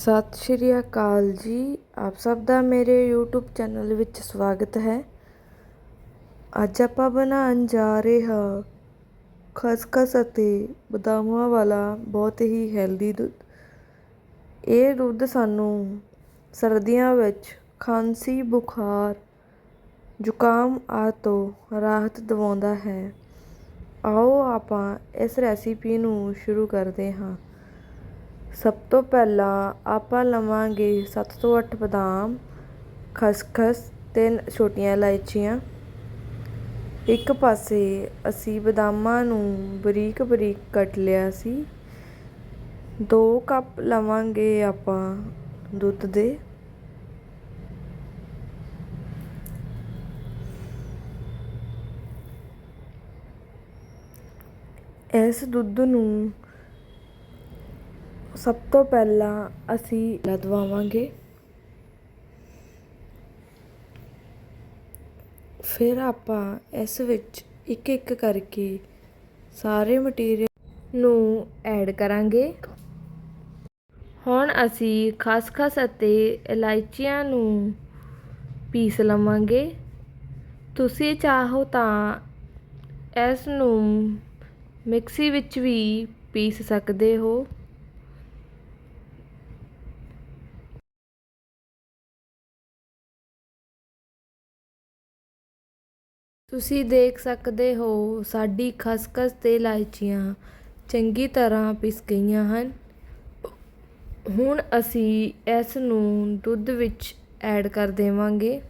ਸਤਿ ਸ਼੍ਰੀ ਅਕਾਲ ਜੀ। ਆਪ ਸਭ ਦਾ ਮੇਰੇ YouTube ਚੈਨਲ ਵਿੱਚ ਸਵਾਗਤ ਹੈ। ਅੱਜ ਆਪਾਂ ਬਣਾਉਣ ਜਾ ਰਹੇ ਹਾਂ ਖਸਖਸ ਅਤੇ ਬਦਾਮਾਂ ਵਾਲਾ ਬਹੁਤ ਹੀ ਹੈਲਦੀ ਦੁੱਧ। ਇਹ ਦੁੱਧ ਸਾਨੂੰ ਸਰਦੀਆਂ ਵਿੱਚ ਖਾਂਸੀ, ਬੁਖਾਰ, ਜ਼ੁਕਾਮ ਆਦਿ ਤੋਂ ਰਾਹਤ ਦਿਵਾਉਂਦਾ ਹੈ। ਆਓ ਆਪਾਂ ਇਸ ਰੈਸਿਪੀ ਨੂੰ ਸ਼ੁਰੂ ਕਰਦੇ ਹਾਂ। ਸਭ ਤੋਂ ਪਹਿਲਾਂ ਆਪਾਂ ਲਵਾਂਗੇ ਸੱਤ ਤੋਂ ਅੱਠ ਬਦਾਮ, ਖਸਖਸ, ਤਿੰਨ ਛੋਟੀਆਂ ਇਲਾਇਚੀਆਂ। ਇੱਕ ਪਾਸੇ ਅਸੀਂ ਬਦਾਮਾਂ ਨੂੰ ਬਰੀਕ ਬਰੀਕ ਕੱਟ ਲਿਆ ਸੀ। ਦੋ ਕੱਪ ਲਵਾਂਗੇ ਆਪਾਂ ਦੁੱਧ ਦੇ। ਇਸ ਦੁੱਧ ਨੂੰ ਸਭ ਤੋਂ ਪਹਿਲਾਂ ਅਸੀਂ ਲਦਵਾਵਾਂਗੇ ਫਿਰ ਆਪਾਂ ਇਸ ਵਿੱਚ ਇੱਕ ਇੱਕ ਕਰਕੇ ਸਾਰੇ ਮਟੀਰੀਅਲ ਨੂੰ ਐਡ ਕਰਾਂਗੇ। ਹੁਣ ਅਸੀਂ ਖਸਖਸ ਅਤੇ ਇਲਾਇਚੀਆਂ ਨੂੰ ਪੀਸ ਲਵਾਂਗੇ। ਤੁਸੀਂ ਚਾਹੋ ਤਾਂ ਇਸ ਨੂੰ ਮਿਕਸੀ ਵਿੱਚ ਵੀ ਪੀਸ ਸਕਦੇ ਹੋ। ਤੁਸੀਂ ਦੇਖ ਸਕਦੇ ਹੋ ਸਾਡੀ ਖਸਖਸ ਤੇ ਇਲਾਇਚੀਆਂ ਚੰਗੀ ਤਰ੍ਹਾਂ ਪਿਸ ਗਈਆਂ ਹਨ। ਹੁਣ ਅਸੀਂ ਇਸ ਨੂੰ ਦੁੱਧ ਵਿੱਚ ਐਡ ਕਰ ਦੇਵਾਂਗੇ।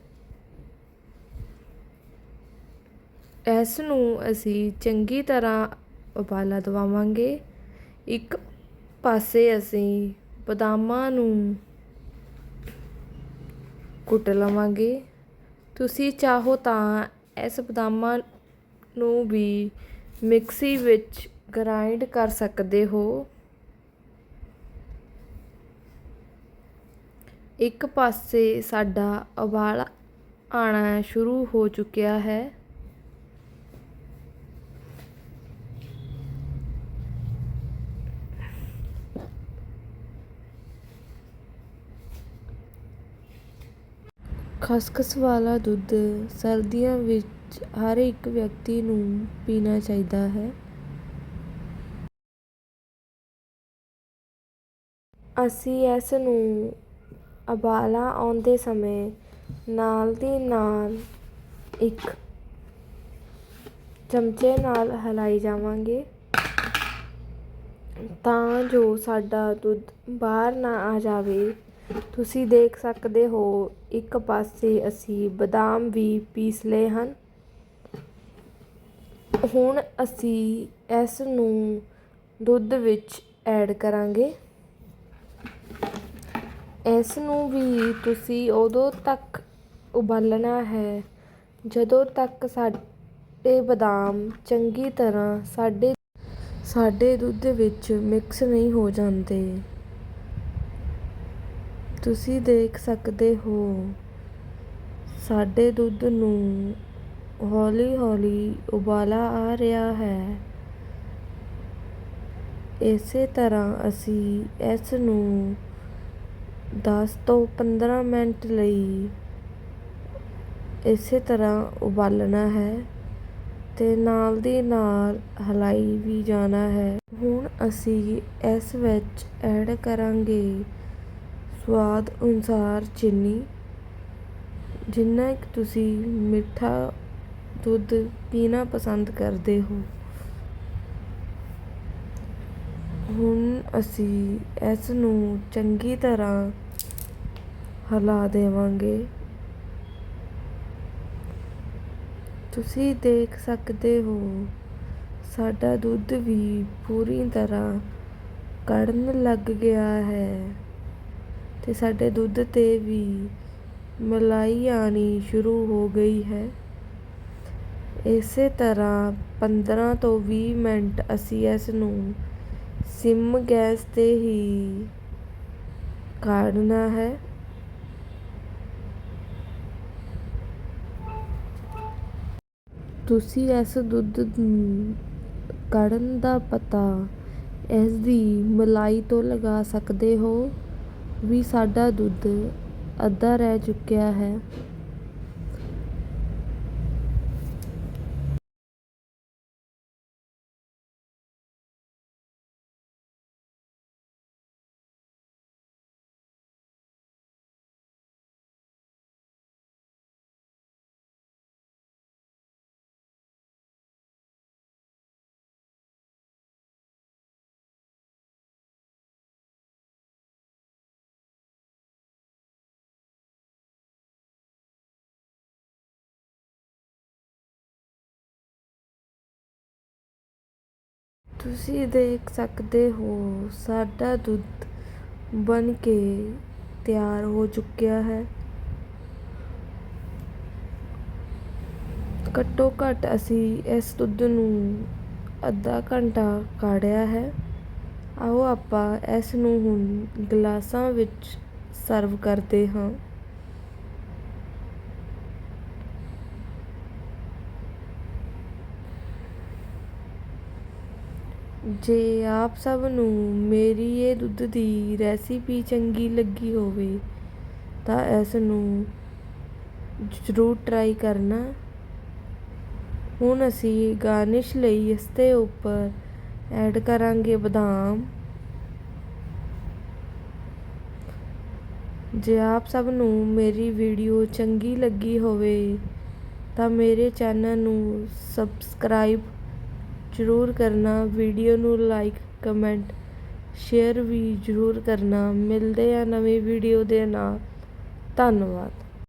ਇਸ ਨੂੰ ਅਸੀਂ ਚੰਗੀ ਤਰ੍ਹਾਂ ਉਬਾਲਾ ਦਵਾਵਾਂਗੇ। ਇੱਕ ਪਾਸੇ ਅਸੀਂ ਬਦਾਮਾਂ ਨੂੰ ਕੁੱਟ ਲਵਾਂਗੇ। ਤੁਸੀਂ ਚਾਹੋ ਤਾਂ ਇਸ ਬਦਾਮਾਂ ਨੂੰ ਵੀ ਮਿਕਸੀ ਵਿੱਚ ਗ੍ਰਾਈਂਡ ਕਰ ਸਕਦੇ ਹੋ। ਇੱਕ ਪਾਸੇ ਸਾਡਾ ਉਬਾਲ ਆਣਾ ਸ਼ੁਰੂ ਹੋ ਚੁੱਕਿਆ ਹੈ। ਖਸਖਸ ਵਾਲਾ ਦੁੱਧ ਸਰਦੀਆਂ ਵਿੱਚ ਹਰ ਇੱਕ ਵਿਅਕਤੀ ਨੂੰ ਪੀਣਾ ਚਾਹੀਦਾ ਹੈ। ਅਸੀਂ ਇਸ ਨੂੰ ਉਬਾਲਾ ਆਉਂਦੇ ਸਮੇਂ ਨਾਲ ਦੀ ਨਾਲ ਇੱਕ ਚਮਚੇ ਨਾਲ ਹਿਲਾਈ ਜਾਵਾਂਗੇ ਤਾਂ ਜੋ ਸਾਡਾ ਦੁੱਧ ਬਾਹਰ ਨਾ ਆ ਜਾਵੇ। ਤੁਸੀਂ ਦੇਖ ਸਕਦੇ ਹੋ, ਇੱਕ ਪਾਸੇ ਅਸੀਂ ਬਦਾਮ ਵੀ ਪੀਸ ਲਏ ਹਨ। ਹੁਣ ਅਸੀਂ ਇਸ ਨੂੰ ਦੁੱਧ ਵਿੱਚ ਐਡ ਕਰਾਂਗੇ। ਇਸ ਨੂੰ ਵੀ ਤੁਸੀਂ ਉਦੋਂ ਤੱਕ ਉਬਾਲਣਾ ਹੈ, ਜਦੋਂ ਤੱਕ ਸਾਡੇ ਬਦਾਮ ਚੰਗੀ ਤਰ੍ਹਾਂ ਸਾਡੇ ਸਾਡੇ ਦੁੱਧ ਵਿੱਚ ਮਿਕਸ ਨਹੀਂ ਹੋ ਜਾਂਦੇ। ਤੁਸੀਂ ਦੇਖ ਸਕਦੇ ਹੋ, ਸਾਡੇ ਦੁੱਧ ਨੂੰ ਹੌਲੀ ਹੌਲੀ ਉਬਾਲਾ ਆ ਰਿਹਾ ਹੈ। ਇਸੇ ਤਰ੍ਹਾਂ ਅਸੀਂ ਇਸ ਨੂੰ 10 ਤੋਂ 15 ਮਿੰਟ ਲਈ ਇਸੇ ਤਰ੍ਹਾਂ ਉਬਾਲਣਾ ਹੈ ਤੇ ਨਾਲ ਦੀ ਨਾਲ ਹਲਾਈ ਵੀ ਜਾਣਾ ਹੈ। ਹੁਣ ਅਸੀਂ ਇਸ ਵਿੱਚ ਐਡ ਕਰਾਂਗੇ ਸਵਾਦ ਅਨੁਸਾਰ ਚੀਨੀ, ਜਿੰਨਾ ਕੁ ਤੁਸੀਂ ਮਿੱਠਾ ਦੁੱਧ ਪੀਣਾ ਪਸੰਦ ਕਰਦੇ ਹੋ। ਹੁਣ ਅਸੀਂ ਇਸ ਨੂੰ ਚੰਗੀ ਤਰ੍ਹਾਂ ਹਿਲਾ ਦੇਵਾਂਗੇ। ਤੁਸੀਂ ਦੇਖ ਸਕਦੇ ਹੋ, ਸਾਡਾ ਦੁੱਧ ਵੀ ਪੂਰੀ ਤਰ੍ਹਾਂ ਕੜਨ ਲੱਗ ਗਿਆ ਹੈ। ਅਤੇ ਸਾਡੇ ਦੁੱਧ ਤੇ ਵੀ ਮਲਾਈ ਆਉਣੀ ਸ਼ੁਰੂ ਹੋ ਗਈ ਹੈ। ਇਸੇ ਤਰ੍ਹਾਂ 15 ਤੋਂ ਵੀਹ ਮਿੰਟ ਅਸੀਂ ਇਸ ਨੂੰ ਸਿਮ ਗੈਸ ਤੇ ਹੀ ਕਾੜਨਾ ਹੈ। ਤੁਸੀਂ ਇਸ ਦੁੱਧ ਨੂੰ ਕੜਨ ਦਾ ਪਤਾ ਇਸ ਦੀ ਮਲਾਈ ਤੋਂ ਲਗਾ ਸਕਦੇ ਹੋ। ਵੀ ਸਾਡਾ ਦੁੱਧ ਅੱਧਾ ਰਹਿ ਚੁੱਕਿਆ ਹੈ। ਤੁਸੀਂ ਦੇਖ ਸਕਦੇ ਹੋ, ਸਾਡਾ ਦੁੱਧ ਬਣ ਕੇ ਤਿਆਰ ਹੋ ਚੁੱਕਿਆ ਹੈ। ਘੱਟੋ ਘੱਟ ਅਸੀਂ ਇਸ ਦੁੱਧ ਨੂੰ ਅੱਧਾ ਘੰਟਾ ਕਾੜਿਆ ਹੈ। ਆਓ ਆਪਾਂ ਇਸ ਨੂੰ ਹੁਣ ਗਲਾਸਾਂ ਵਿੱਚ ਸਰਵ ਕਰਦੇ ਹਾਂ। ਜੇ ਆਪ ਸਭ ਨੂੰ ਮੇਰੀ ਇਹ ਦੁੱਧ ਦੀ ਰੈਸਿਪੀ ਚੰਗੀ ਲੱਗੀ ਹੋਵੇ, ਤਾਂ ਇਸ ਨੂੰ ਜ਼ਰੂਰ ਟਰਾਈ ਕਰਨਾ। ਹੁਣ ਅਸੀਂ ਗਾਰਨਿਸ਼ ਲਈ ਇਸ ਦੇ ਉੱਪਰ ਐਡ ਕਰਾਂਗੇ ਬਦਾਮ। ਜੇ ਆਪ ਸਭ ਨੂੰ ਮੇਰੀ ਵੀਡੀਓ ਚੰਗੀ ਲੱਗੀ ਹੋਵੇ, ਤਾਂ ਮੇਰੇ ਚੈਨਲ ਨੂੰ ਸਬਸਕ੍ਰਾਈਬ ਜ਼ਰੂਰ ਕਰਨਾ, ਵੀਡੀਓ ਨੂੰ ਲਾਈਕ ਕਮੈਂਟ ਸ਼ੇਅਰ ਵੀ ਜ਼ਰੂਰ ਕਰਨਾ। ਮਿਲਦੇ ਆ ਨਵੀਂ ਵੀਡੀਓ ਦੇ ਨਾਲ। ਧੰਨਵਾਦ।